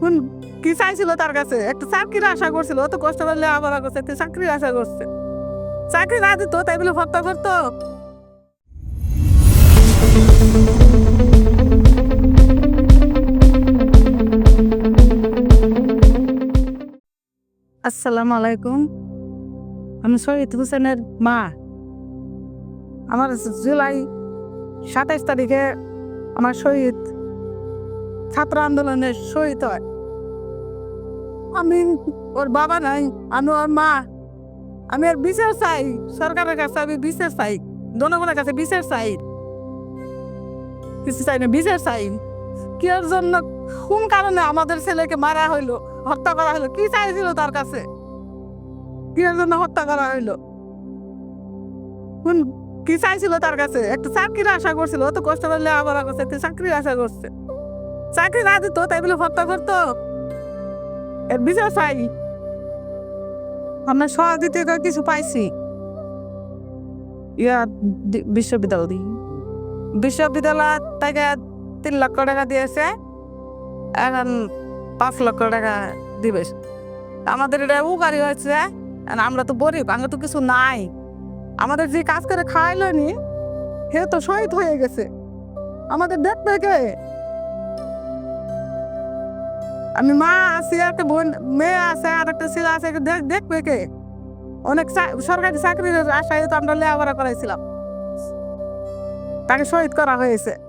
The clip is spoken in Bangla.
কোন কি চাইছিল তার কাছে? একটা চাকরির আশা করছিল, অত কষ্ট করলে আবার করছে একটা চাকরির আশা করছে। চাকরি না দিত, তাই বলে হত্যা করতো। আসসালামু আলাইকুম। আমি শহীদ হোসেনের মা। আমার জুলাই সাতাইশ তারিখে আমার শহীদ ছাত্র আন্দোলনের শহীদ হয়। আমি, ওর বাবা নাই, আমি ওর মা। আমি আর বিচার চাই, সরকারের কাছে আমি বিচার চাই, জনগণের কাছে বিচার চাই। কিছু চাই না বিচার চাই। কি এর জন্য, কোন কারণে আমাদের ছেলেকে মারা হইল, হত্যা করা হইল, কি চাইছিল তার কাছে? কি এর জন্য হত্যা করা হইল? কি চাইছিল তার কাছে? একটা চাকরির আশা করছিল, অত কষ্ট করলে আবার করছে চাকরির আশা করছে। চাকরি না দিত, তাই বলে হত্যা করতো এর বিচার চাই আমরা সহযোগিতা করে কিছু পাইছি। ইয়া বিশ্ববিদ্যালয় বিশ্ববিদ্যালয় থেকে তিন লক্ষ টাকা দিয়েছে, এখন পাঁচ লক্ষ টাকা দিবে। আমাদের এটা উপকারী হয়েছে আমরা তো গরিব, আমরা তো কিছু নাই। আমাদের যে কাজ করে খাইলো নি, সে তো শহীদ হয়ে গেছে। আমাদের দেখবে কে? আমি মা আছি একটা বোন মেয়ে আছে, আর একটা ছেলে আছে দেখ- দেখবে কে? অনেক সরকারি চাকরির আশায় তো আমরা লেখাপড়া করাইছিলাম। তাকে শহীদ করা হয়েছে।